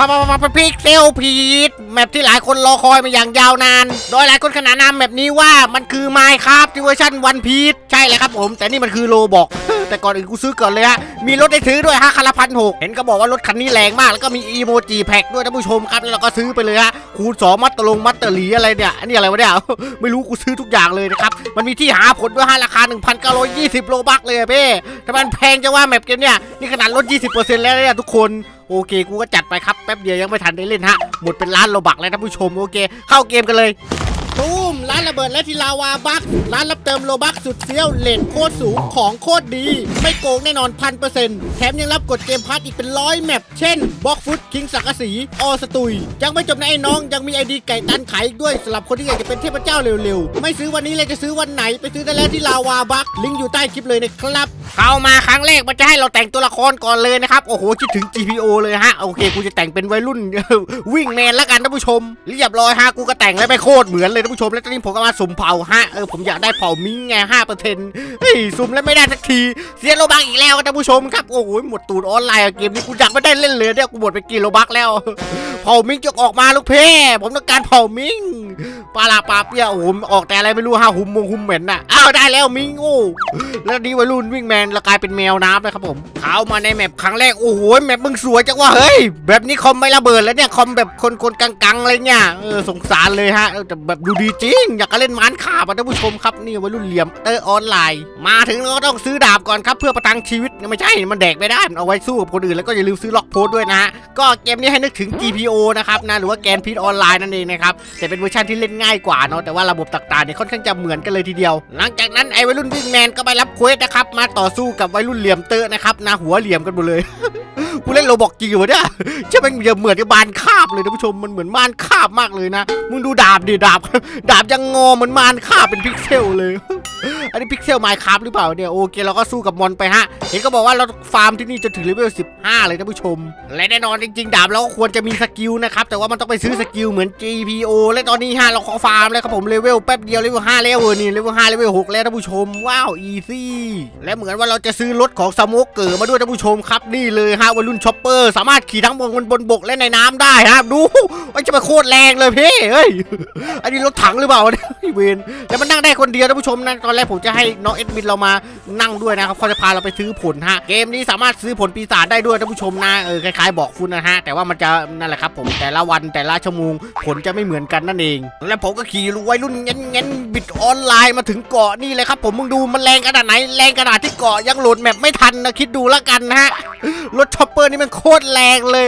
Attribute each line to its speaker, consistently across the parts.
Speaker 1: ปะปะปะปะพิกเซลพีดแมปที่หลายคนรอคอยมาอย่างยาวนาน โดยหลายคนขนานนามแมปนี้ว่ามันคือไมค์ครับที่เวอร์ชันวันพีชใช่เลยครับผม แต่นี่มันคือโลบอก แต่ก่อนอื่นกูซื้อก่อนเลยฮะมีรถได้ซื้อด้วยฮะคันละพันหกเห็นก็บอกว่ารถคันนี้แรงมากแล้วก็มีอีโมจิแพ็กด้วยท่านผู้ชมครับแล้วเราก็ซื้อไปเลยฮะคูณ2มัตตลงมัตเตอร์หลีอะไรเนี่ยอันนี้อะไรวะเนี่ยไม่รู้กูซื้อทุกอย่างเลยนะครับมันมีที่หาผลด้วยฮะราคา 1,920 โลบักเลยเพ่ทำไมมันแพงจังว่าแมปเกมเนี่ยนี่ขนาดลด 20%แล้วเนี่ยทุกคนโอเค กูก็จัดไปครับ แป๊บเดียวยังไม่ทันได้เล่นฮะ หมดเป็นล้านโลบักแล้วท่านผู้ชม โอเค เข้าเกมกันเลย ร้านระเบิดและทีลาวาบักร้านรับเติมโลบักสุดเฟี้ยวเลทโคตรสูงของโคตรดี ไม่โกงแน่นอนพันเปอร์เซ็นต์แถมยังรับกดเกมพัทอีกเป็นร้อยแมปเช่นบล็อกฟุตคิงสักสีออสตุย ยังไม่จบนะไอ้น้องยังมีไอดีไก่ตันขายอีกด้วยสำหรับคนที่อยากจะเป็นเทพเจ้าเร็วๆ ไม่ซื้อวันนี้เลยจะซื้อวันไหนไปซื้อได้แล้วที่ลาวาบักลิงก์อยู่ใต้คลิปเลยนะครับเข้ามาครั้งแรกมันจะให้เราแต่งตัวละครก่อนเลยนะครับโอ้โหคิดถึง GPO เลยฮะโอเคกูจะแต่งเป็นวัยรุ่นวิ่งแมนล้วกันท่านผู้ชมเรียบร้อยฮะกูก็แต่งแล้วไปโคตรเหมือนเลยท่านผู้ชมแล้วนี้ผมก็มาสุ่มเผาฮะเออผมอยากได้เผามิงไงห้าเปอร์เซ็นต์เฮ้ยสุ่มแล้วไม่ได้สักที เสียโลบักอีกแล้วท่านผู้ชมครับโอ้โหหมดตูดออนไลน์เกมนี้กูอยากไม่ได้เล่นเลยเนี่ยกูหมดไปกี่โลบักแล้ว เผามิงจะออกมาลูกเพ่ผมต้องการเผามิงปลาลาปลาเปียโอ้โหออกแต่อะไรไม่รู้ฮะหุมมงหุมเหม็นน่ะอ้าวได้แล้วมิงโอ้แล้วนี่วัยรุ่นวิ่งแมนแล้วกลายเป็นแมวน้ำเลยครับผมเข้ามาในแมปครั้งแรกโอ้โหแมปมึงสวยจังว่าเฮ้ยแบบนี้คอมไม่ระเบิดแล้วเนี่ยคอมแบบคนคนกังๆอะไรเนี่ยเออสงสารเลยฮะแต่แบบดูดีจริง อยากจะเล่นมานขาบอะท่านผู้ชมครับนี่วัยรุ่นเหลี่ยมเตอร์ออนไลน์ มาถึงเราก็ต้องซื้อดาบก่อนครับเพื่อประทังชีวิตไม่ใช่มันแดกไม่ได้มันเอาไว้สู้กับคนอื่นแล้วก็อย่าลืมซื้อล็อกโพสด้วยนะฮะก็เกมนี้ให้นึกถึง GPO นะครับนะหรือว่าแกนพีทออนไลน์นั่นเองนะครับแต่เป็นเวอร์ชันที่เล่นง่ายกว่าเนาะแต่ว่าระบบต่างๆเนี่ยค่อนข้างจะเหมือนกันเลยทีเดียว หลังจากนั้นไอ้วัยรุ่นวิ่งแมนก็ไปรับเควสนะครับมาต่อสู้กับวัยรุ่นเหลี่ยมเตอร์นะครับนะหัวเหลี่ยมกันหมดเลยกูเล่นโรบอกจริงวะเนี่ยใช่ไหมนเหมือนกับบานคาบเลยท่านผู้ชมมันเหมือนม่านคาบมากเลยนะมึงดูดาบดิดาบ ดาบยังงอเหมือนม่านคาบเป็นพิกเซลเลย อันนี้พิกเซลไมค์ครับหรือเปล่าเนี่ยโอเคเราก็สู้กับมอนไปฮะ เห็นก็บอกว่าเราฟาร์มที่นี่จนถึงเลเวล15 เลยท่านผู้ชม และแน่นอนจริงๆ ดาบเราก็ควรจะมีสกิลนะครับ แต่ว่ามันต้องไปซื้อสกิลเหมือน GPO และตอนนี้ฮะเราขอฟาร์มแล้วครับผมเลเวลแป๊บเดียวเลเวล5แล้วเวอนี่เลเวล5เลเวล6แล้วท่านผู้ชมว้าวอีซี่และเหมือนว่าเราจะซื้อรถของสโมกเกอร์มาด้วยท่านผู้ชมครับนี่เลยฮะวัยรุ่นช็อปเปอร์ สามารถขี่ทั้งบนบนบกและในน้ำได้ฮะดูมันจะไปโคตรแรงเลยพี่เฮ้ยอันนี้รถถังหรือเปล่าเนี่ยเวนแล้วมันนั่งได้คนเดียวท่านผู้ชมนะตอนแรกผมจะให้น้องเอ็ดมินเรามานั่งด้วยนะครับเขาจะพาเราไปซื้อผลฮะเกมนี้สามารถซื้อผลปีศาจได้ด้วยท่านผู้ชมนะเออคล้ายๆบอกฟุนนะฮะแต่ว่ามันจะนั่นแหละครับผมแต่ละวันแต่ละชั่วโมงผลจะไม่เหมือนกันนั่นเอง และผมก็ขี่วัยรุ่นเงี้ยๆบิดออนไลน์มาถึงเกาะนี่เลยครับผมมึงดูมันแรงขนาดไหนแรงขนาดที่เกาะยังโหลดแมปไม่ทันนะคิดดูแล้วกันนะฮะรถช็อปเปอร์นี่มันโคตรแรงเลย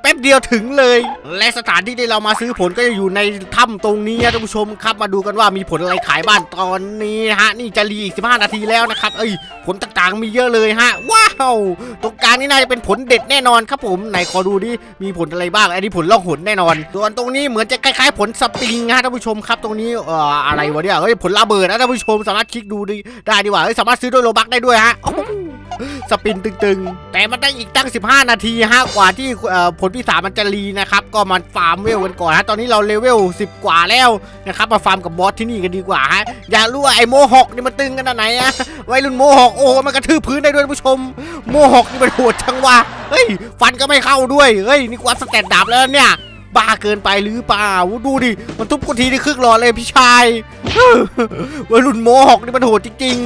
Speaker 1: แป๊บเดียวถึงเลย และสถานที่ที่เรามาซื้อผลก็จะอยู่ในถ้ำตรงนี้นะท่านผู้ชมครับมาดูกันว่ามีผลอะไรขายบ้านตอนนี้นะะนี่จะรีอีก15นาทีแล้วนะครับเอ้ยผลต่างๆมีเยอะเลยฮะว้าวตรงกลางนี่น่าจะเป็นผลเด็ดแน่นอนครับผมไหนขอดูดิมีผลอะไรบ้างอันนี้ผลล่องหนแน่นอนส่วนตรงนี้เหมือนจะคล้ายๆผลสปริงฮะท่านผู้ชมครับตรงนี้เอ่ออะไรวะเนี่ยเฮ้ยผลระเบิดนะท่านผู้ชมสามารถคลิกดูดิได้ดีกว่าเฮ้ยสามารถซื้อด้วยโลบักได้ด้วยฮะสปินตึงๆ แต่มันตั้งอีกตั้ง 15 นาทีฮะกว่าที่เอ่อผลพิศามันจะรีนะครับ ก็มาฟาร์มเวลกันก่อนฮะ ตอนนี้เราเลเวล 10 กว่าแล้วนะครับ มาฟาร์มกับบอสที่นี่กันดีกว่าฮะ อยารู้ว่าไอ้โมหอกนี่มันตึงกันขนาดไหนอะวัยรุ่นโมหกโอ้มันกระทืบพื้นได้ด้วยผู้ชม โมหกนี่มันโหดจังวะเฮ้ยฟันก็ไม่เข้าด้วยเฮ้ยนี่กว่าสแตทดาบแล้วเนี่ย บ้าเกินไปหรือเปล่า ดูดิ มันทุบกูทีนี่ครึ่งหลอดเลยพี่ชายวัยรุ่นโมหกนี่มันโหดจริง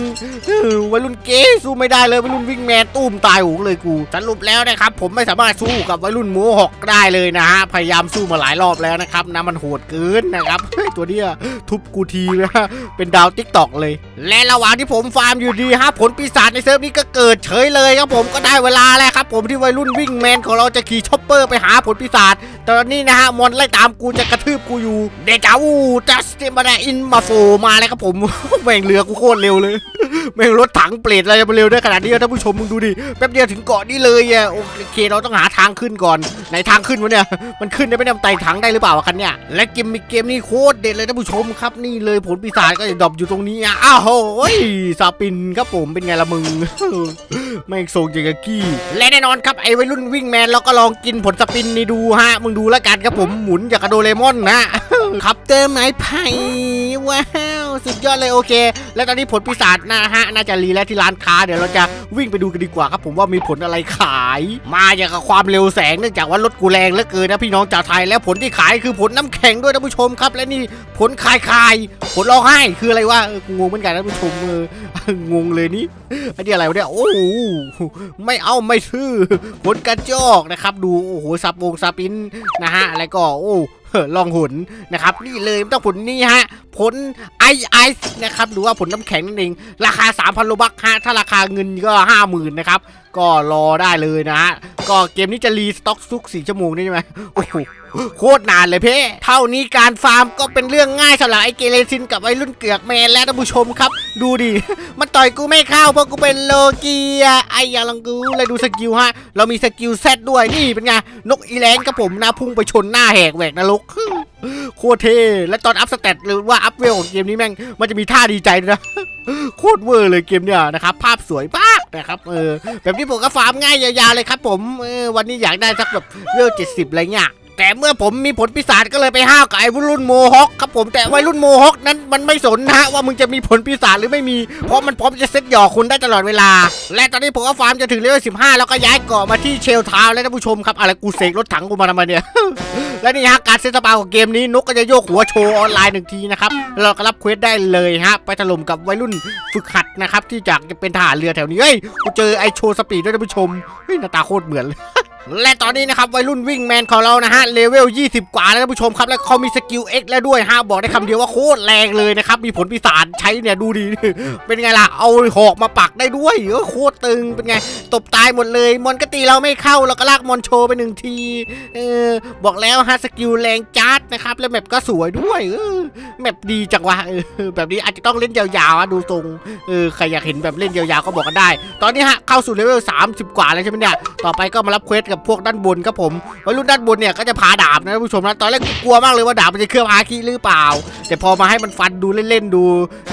Speaker 1: ๆวัยรุ่นเก๋สู้ไม่ได้เลยวัยรุ่นวิ่งแมนตุ้มตายหูเลยกูสรุปแล้วนะครับ ผมไม่สามารถสู้กับวัยรุ่นโมหกได้เลยนะฮะพยายามสู้มาหลายรอบแล้วนะครับนะมันโหดเกินนะครับตัวเนี้ยทุบกูทีนะเป็นดาวติ๊กตอกเลย และระหว่างที่ผมฟาร์มอยู่ดีฮะผลปีศาจในเซิร์ฟนี้ก็เกิดเฉยเลยครับผมก็ได้เวลาแล้วครับผมที่วัยรุ่นวิ่งแมนของเราจะขี่ช็อปเปอร์ไปหาผลปีศาจตอนนี้นะฮะมอนไล่ตามกูจะกระทืบกูอยู่เดจาวูจัสติมาดอินมาโฟมาแล้วครับผมแหว่งเรือกูโคตรเร็วเลย แม่งรถถังเปรตอะไรมาเร็วได้ขนาดนี้ท่านผู้ชมมึงดูดิแป๊บเดียวถึงเกาะนี่เลยอะโอเคเราต้องหาทางขึ้นก่อนไหนทางขึ้นวะเนี่ยมันขึ้นได้ไหมเนี่ยไต่ถังได้หรือเปล่าคันเนี่ยและเกมมีเกมนี้โคตรเด็ดเลยท่านผู้ชมครับนี่เลยผลปีศาจก็จะดรอปอยู่ตรงนี้อะอ้าวโอ้ยซาปินครับผมเป็นไงละมึงแม่งโซงอย่างกี้และแน่นอนครับไอ้วัยรุ่นวิ่งแมนเราก็ลองกินผลสปินนี่ดูฮะมึงดูแล้วกันครับผมหมุนอย่างกับโดเรมอนนะขับเติมไม้ไผ่ว้าวสุดยอดเลยโอเค และตอนนี้ผลปีศาจนะฮะ น่าจะรีแล้วที่ร้านค้าเดี๋ยวเราจะวิ่งไปดูกันดีกว่าครับ ผมว่ามีผลอะไรขาย มาอย่างกับความเร็วแสงเนื่องจากว่ารถกูแรงเหลือเกินนะพี่น้องชาวไทยแล้วผลที่ขายคือผลน้ำแข็งด้วยท่านผู้ชมครับ และนี่ผลคายคายผลร้องไห้คืออะไรวะงงเหมือนกันท่านผู้ชมเอองงเลยนี่อันนี้อะไรวะเนี่ยโอ้โหไม่เอาไม่ซื้อผลกระจอกนะครับ ดูโอ้โหสับวงสับปินนะฮะอะไรก็โอ้ ลองหุนนะครับนี่เลยไม่ต้องผลนี่ฮะผลไอไอนะครับหรือว่าผลน้ำแข็งนั่นเองราคา 3,000โลบักฮะถ้าราคาเงินก็ 50,000 นะครับ ก็รอได้เลยนะฮะ ก็เกมนี้จะรีสต็อกทุก4ชั่วโมงนี่ใช่ไหมโอ้โหโคตรนานเลยเพ่เท่านี้การฟาร์มก็เป็นเรื่องง่ายสำหรับไอเกเรซินกับไอรุ่นเกือกแมนและท่านผู้ชมครับ ดูดิ มันต่อยกูไม่เข้าเพราะกูเป็นโลเกีย ไอ้ยาลังกูเลยดูสกิลฮะ เรามีสกิลเซตด้วยนี่เป็นไง นกอีแลนกับผมนะพุ่งไปชนหน้าแหกแหวกนรกโคตรเท่และตอนอัพสเตตหรือว่าอัพเวลของเกมนี้แม่ง มันจะมีท่าดีใจด้วยนะ โคตรเวอร์เลยเกมเนี่ยนะครับภาพสวยมาก นะครับเออแบบนี้ผมก็ฟาร์มง่ายยาวๆเลยครับ ผมเออวันนี้อยากได้สักแบบเวลเจ็ดสิบอะไรเงี้ย แต่เมื่อผมมีผลปีศาจก็เลยไปห้าวกับไอ้วัยรุ่นโมฮอคครับผมแต่วัยรุ่นโมฮอคนั้นมันไม่สนนะฮะว่ามึงจะมีผลปีศาจหรือไม่มี เพราะมันพร้อมจะเซ็ตหยอกคุณได้ตลอดเวลา และตอนนี้ผมก็ฟาร์มจะถึงเลเวล15แล้วก็ย้ายเกาะมาที่เชลทาวน์แล้วท่านผู้ชมครับอะไรกูเสกรถถังกูมาทำไมเนี่ย และนี่ฮะการเซตสปาของเกมนี้นกก็จะโยกหัวโชว์ออนไลน์หนึ่งทีนะครับเราก็รับเควสได้เลยฮะไปถล่มกับวัยรุ่นฝึกหัดนะครับที่จากจะเป็นทหารเรือแถวนี้เฮ้ยกูเจอไอโชว์สปีดด้วยท่านผู้ชมเฮ้ยหน้าตาโคตรเหมือนเลย และตอนนี้นะครับวัยรุ่นวิ่งแมนของเรานะฮะเลเวล 20 กว่าแล้วท่านผู้ชมครับ แล้วเขามีสกิล X แล้วด้วยฮะบอกได้คำเดียวว่าโคตรแรงเลยนะครับ มีผลปีศาจใช้เนี่ยดูดี เป็นไงล่ะ เอาหอกมาปักได้ด้วยเออโคตรตึงเป็นไง ตบตายหมดเลย มอนก็ตีเราไม่เข้าเราก็ลากมอนโชว์ไปหนึ่งทีเออบอกแล้วฮะสกิลแรงจัดนะครับ แล้วแมปก็สวยด้วยเออแมปดีจังวะเออแบบนี้อาจจะต้องเล่นยาวๆอะดูทรงเออใครอยากเห็นแบบเล่นยาวๆก็บอกกันได้ ตอนนี้ฮะเข้าสู่เลเวล 30 กว่าแล้วใช่ไหมเนี่ยต่อไปก็มารับเควสกับพวกด้านบนครับผมวัยรุ่นด้านบนเนี่ยก็จะพาดาบนะท่านผู้ชมนะตอนแรกกลัวมากเลยว่าดาบมันจะเคลือบอาคีหรือเปล่า แต่พอมาให้มันฟันดูเล่นๆดู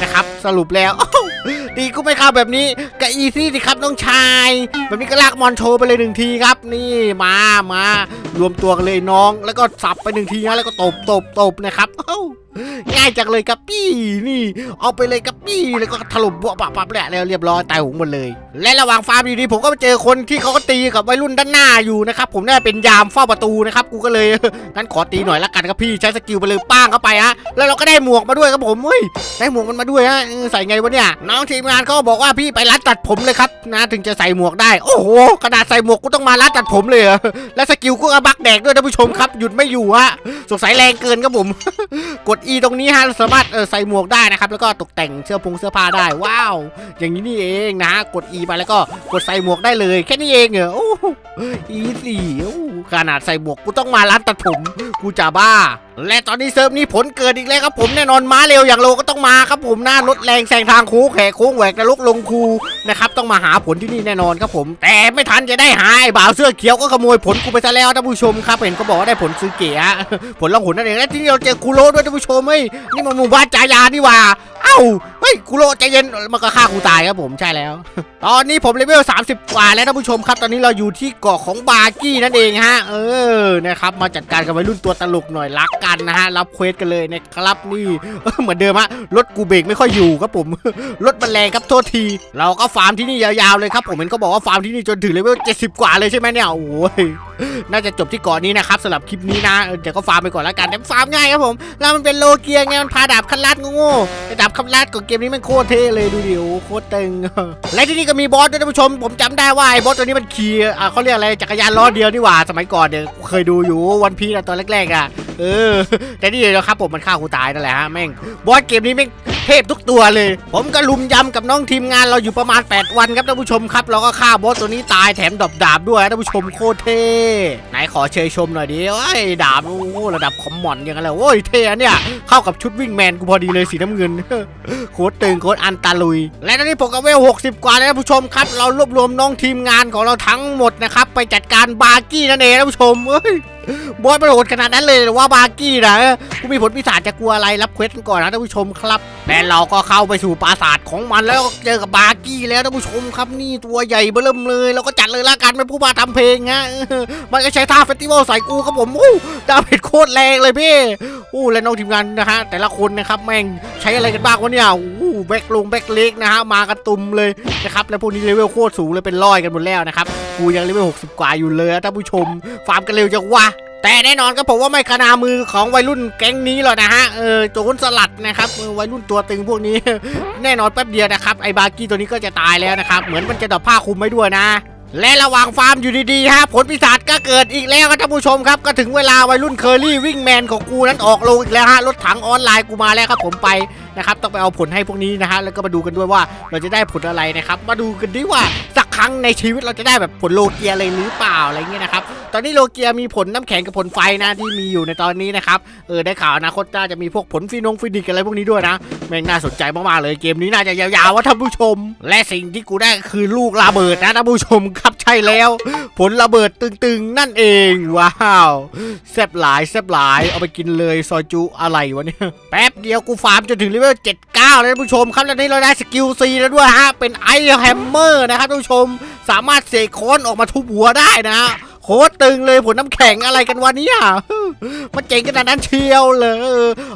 Speaker 1: นะครับสรุปแล้วดีกูไม่เข้าแบบนี้ก็อีซี่สิครับน้องชาย แบบนี้ก็ลากมอนโชว์ไปเลยหนึ่งทีครับ นี่มามารวมตัวกันเลยน้อง แล้วก็สับไปหนึ่งทีนะแล้วก็ตบตบตบนะครับเอ้า ง่ายจังเลยครับพี่นี่ เอาไปเลยครับพี่แล้วก็ถล่มบวปับปับแหละแล้วเรียบร้อยตายหงหมดเลย และระหว่างฟาร์มอยู่ดีผมก็ไปเจอคนที่เขาก็ตีกับวัยรุ่นด้านหน้าอยู่นะครับผมน่าเป็นยามเฝ้าประตูนะครับกูก็เลยงั้นขอตีหน่อยละกันครับพี่ใช้สกิลไปเลยป้างเข้าไปฮะแล้วเราก็ได้หมวกมาด้วยครับผมเฮ้ยได้หมวกมันมาด้วยฮะใส่ไงวะเนี่ยน้องทีมงานเขาบอกว่าพี่ไปร้านตัดผมเลยครับนะถึงจะใส่หมวกได้ โอ้โหขนาดใส่หมวกกูต้องมาร้านตัดผมเลยเหรอและสกิลกูก็บักแดกด้วยท่านผู้ชมครับหยุดไม่อยู่ฮะสงสัยแรงเกินครับผมกด E ตรงนี้ฮะสามารถเออใส่หมวกได้นะครับ แล้วก็ตกแต่งเสื้อผงเสื้อผ้าได้ ว้าว อย่างนี้นี่เองนะกด E ไปแล้วก็กดใส่หมวกได้เลย แค่นี้เองเหรอโอ้อีสี่ขนาดใส่หมวกกูต้องมาร้านตัดผมกูจะบ้า และตอนนี้เซิร์ฟนี้ผลเกิดอีกแล้วครับผมแน่นอนม้าเร็วอย่างโลก็ต้องมาครับผมหน้ารถแรงแซงทางโค้งแขกโค้งแหวกนรกลงคูนะครับต้องมาหาผลที่นี่แน่นอนครับผม แต่ไม่ทันจะได้หาไอ้บ่าวเสื้อเขียวก็ขโมยผลกูไปซะแล้วท่านผู้ชมครับเห็นเขาบอกว่าได้ผลซื้อเกียผลล่องหนนั่นเองและที่นี่เราเจอคูโรด้วยท่านผู้ชชมเฮ้ยนี่มันหมู่บ้านจายานี่หว่า เอ้า ฮ้ยกูโรใจเย็นมันก็ฆ่ากูตายครับผมใช่แล้ว ตอนนี้ผมเลเวล30 กว่าแล้วท่านผู้ชมครับ ตอนนี้เราอยู่ที่เกาะของบาร์กี้นั่นเองฮะ เออนะครับมาจัดการกับวัยรุ่นตัวตลกหน่อยรักกันนะฮะรับเควสกันเลยนะครับนี่เหมือนเดิมฮะรถกูเบรกไม่ค่อยอยู่ครับผมรถมันแรงครับโทษที เราก็ฟาร์มที่นี่ยาวๆเลยครับผมเห็นเขาบอกว่าฟาร์มที่นี่จนถึงเลเวล70 กว่าเลยใช่ไหมเนี่ยโอ้ยน่าจะจบที่เกาะนี้นะครับสำหรับคลิปนี้นะเดี๋ยวก็ฟาร์มไปก่อนแล้วกันแต่ฟาร์มง่ายครับผมแล้วมันเป็นโลเกียไงมันพาดาบคันลาดโง่ๆดาบคันลาดของเกมนี้มันโคตรเท่เลยดูดิโอ้โคตรเต็งและที่นี่ก็มีบอสด้วยท่านผู้ชม ผมจำได้ว่าไอ้บอสตัวนี้มันขี่อะเขาเรียกอะไรจักรยานล้อเดียวนี่หว่าสมัยก่อนเนี่ยเคยดูอยู่วันพีนะตอนแรกๆอะเออแต่นี่เดียวครับผมมันฆ่ากูตายนั่นแหละฮะแม่งบอสเกมนี้แม่ง เทพทุกตัวเลย ผมก็ลุมยำกับน้องทีมงานเราอยู่ประมาณ 8 วันครับท่านผู้ชมครับ เราก็ฆ่าบอสตัวนี้ตายแถมดอบดาบด้วยท่านผู้ชมโคตรเท่ไหนขอเชยชมหน่อยดิโอ้ดาบโอ้ระดับคอมมอนอย่างนั้นเลยโอ้ยเท่เนี่ยเข้ากับชุดวิ่งแมนกูพอดีเลยสีน้ำเงินโคตรตึงโคตรอันตาลุย และตอนนี้ผมกับเวล60 กว่าแล้วท่านผู้ชมครับ เรารวบรวมน้องทีมงานของเราทั้งหมดนะครับไปจัดการบาร์กี้นั่นเองท่านผู้ชมเฮ้ย บอสมันโหดขนาดนั้นเลยว่าบาร์กี้นะกูมีผลพิศาจจะกลัวอะไรรับเควสกันก่อนนะท่านผู้ชมครับและเราก็เข้าไปสู่ปราสาทของมันแล้วเจอกับบาร์กี้แล้วท่านผู้ชมครับนี่ตัวใหญ่เบิ่มเลยเราก็จัดเลยละกันเป็นผู้มาทำเพลงฮะมันก็ใช้ท่าเฟสติวัลใส่กูครับผมอู้ดาเมจโคตรแรงเลยพี่อู้และน้องทีมงานนะฮะแต่ละคนนะครับแม่งใช้อะไรกันบ้างวะเนี่ยอู แบกลงแบกเล็กนะฮะมากันตุมเลยนะครับแล้วพวกนี้เลเวลโคตรสูงเลยเป็นร้อยกันหมดแล้วนะครับกูยังเลเวล60 กว่าอยู่เลยอะท่านผู้ชม ฟาร์มกันเร็วจังวะแต่แน่นอนก็ผมว่าไม่ขนามือของวัยรุ่นแก๊งนี้หรอกนะฮะ เออโจรสลัดนะครับวัยรุ่นตัวตึงพวกนี้ แน่นอนแป๊บเดียวนะครับไอ้บาร์กี้ตัวนี้ก็จะตายแล้วนะครับ เหมือนมันจะดับผ้าคลุมไม่ด้วยนะ และระหว่างฟาร์มอยู่ดีๆฮะผลปีศาจก็เกิดอีกแล้วครับท่านผู้ชมครับ ก็ถึงเวลาวัยรุ่นเคอรี่วิ่งแมนของกูนั้นออกลงอีกแล้วฮะรถถังออนไลน์กูมาแล้วครับผมไปนะครับต้องไปเอาผลให้พวกนี้นะฮะแล้วก็มาดูกันด้วยว่าเราจะได้ผลอะไรนะครับ มาดูกันดีว่าส รั้งในชีวิตเราจะได้แบบผลโลเกียอะไรหรือเปล่าอะไรเงี้ยนะครับตอนนี้โลเกียมีผลน้ำแข็งกับผลไฟนะที่มีอยู่ในตอนนี้นะครับเออได้ข่าวอนาคตน่าจะมีพวกผลฟีนงฟีนิกอะไรพวกนี้ด้วยนะแม่งน่าสนใจมากๆเลยเกมนี้น่าจะยาวๆว่าท่านผู้ชม และสิ่งที่กูได้คือลูกระเบิดนะท่านผู้ชมครับ ช่แล้ว ผลระเบิดตึงๆ นั่นเอง ว้าวแซบหลายแซบหลายเอาไปกินเลยซอยจุอะไรวะเนี่ยแป๊บเดียวกูฟาร์มจนถึงเลเวล79แล้วท่านผู้ชมครับแล้วนี้เราได้สกิลซีแล้วด้วยฮะเป็นไอแฮมเมอร์นะครับท่านผู้ชมสามารถเสกค้อนออกมาทุบหัวได้นะฮะโคตรตึงเลยผลน้ำแข็งอะไรกันวะเนี่ยมันเจ๋งขนาดนั้นเชียวเลย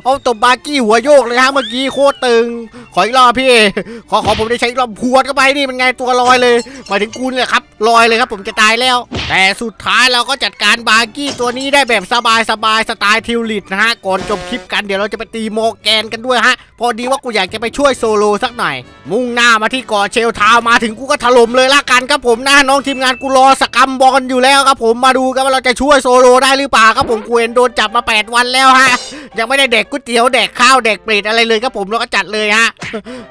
Speaker 1: เอาตบบากี้หัวโยกเลยฮะเมื่อกี้โคตรตึง ขออีกรอบพี่ ขอขอผมได้ใช้อีกรอบพวดเข้าไปนี่มันไงตัวลอยเลยหมายถึงกูเนี่ยครับ ลอยเลยครับผมจะตายแล้ว แต่สุดท้ายเราก็จัดการบาร์กี้ตัวนี้ได้แบบสบายสบายสไตล์ทิวลิตนะฮะ ก่อนจบคลิปกันเดี๋ยวเราจะไปตีโมแกนกันด้วยฮะ พอดีว่ากูอยากจะไปช่วยโซโลสักหน่อย มุ่งหน้ามาที่เกาะเชลทาวมาถึงกูก็ถล่มเลยละกันครับผมนะน้องทีมงานกูรอสกรรมบอลอยู่แล้วครับผมมาดูกันว่าเราจะช่วยโซโลได้หรือเปล่าครับผมกูเห็นโดนจับมา 8 วันแล้วฮะยังไม่ได้เด็กก๋วยเตี๋ยวเด็กข้าวเด็กเปรตอะไรเลยครับผมเราก็จัดเลยฮะ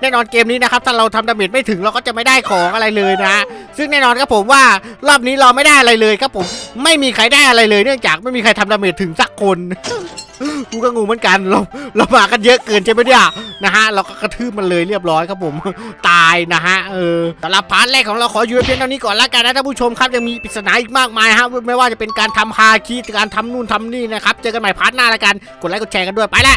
Speaker 1: แน่นอนเกมนี้นะครับถ้าเราทำดาเมจไม่ถึงเราก็จะไม่ได้ของอะไรเลยนะซึ่งแน่นอนครับผมว่ารอบนี้เราไม่ได้อะไรเลยครับผมไม่มีใครได้อะไรเลยเนื่องจากไม่มีใครทำดาเมจถึงสักคนกูก็งงเหมือนกันเราเรามากันเยอะเกินใช่ไหมเนี่ยนะฮะเราก็กระทืบมันเลยเรียบร้อยครับผมตายนะฮะเออสำหรับพาร์ทแรกของเราขออยู่เพียงเท่านี้ก่อนละกันนะท่านผู้ชมครับยังมีปริศนาอีกมากมายฮะไม่ว่าจะเป็นการทำฮาคีการทำนู่นทำนี่นะครับเจอกันใหม่พาร์ทหน้าละกันกดไลค์กดแชร์กันด้วยไปละ